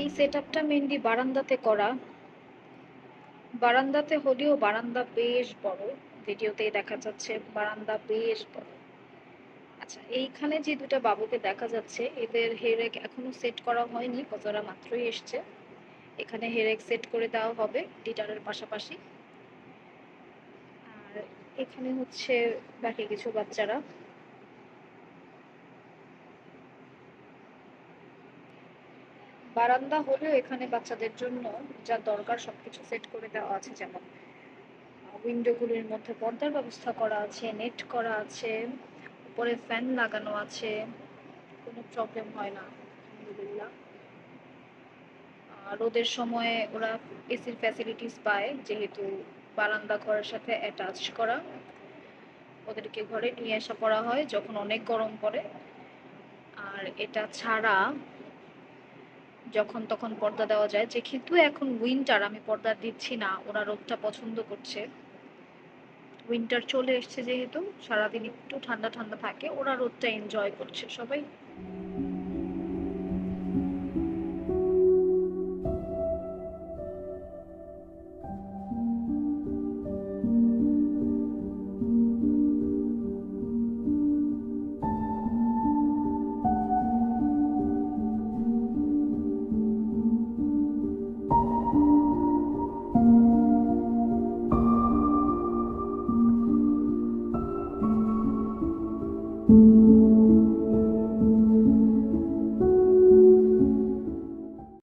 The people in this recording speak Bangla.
এই সেট আপটা মেনলি বারান্দাতে করা। বারান্দাতে হলেও বারান্দা বেশ বড়। ভিডিওতেই দেখা যাচ্ছে বারান্দা বেশ বড়। আচ্ছা এইখানে যে দুটা বাবুকে দেখা যাচ্ছে, এদের হেরেক এখনও সেট করা হয়নি কতরা মাত্রই এসছে। এখানে হেরেক সেট করে দেওয়া হবে ডিটারের পাশাপাশি। আর এখানে হচ্ছে বাকি কিছু বাচ্চারা। বারান্দা হলেও এখানে বাচ্চাদের জন্য যা দরকার সবকিছু সেট করে দেওয়া আছে, যেমন উইন্ডোগুলির মধ্যে পর্দার ব্যবস্থা করা আছে নেট করা আছে, উপরে ফ্যান লাগানো আছে, কোনো প্রবলেম হয় না, আলহামদুলিল্লাহ। রোদের সময়ে ওরা এসির ফ্যাসিলিটিস পায়, যেহেতু বারান্দা ঘরের সাথে অ্যাটাচ করা। ওদেরকে ঘরে নিয়ে আসা পড়া হয়, যখন অনেক গরম পড়ে। আর এটা ছাড়া যখন তখন পর্দা দেওয়া যায় যে, কিন্তু এখন উইন্টার আমি পর্দা দিচ্ছি না, ওরা রোদটা পছন্দ করছে। উইন্টার চলে এসছে যেহেতু, সারাদিন একটু ঠান্ডা ঠান্ডা থাকে, ওরা রোদটা এনজয় করছে। সবাই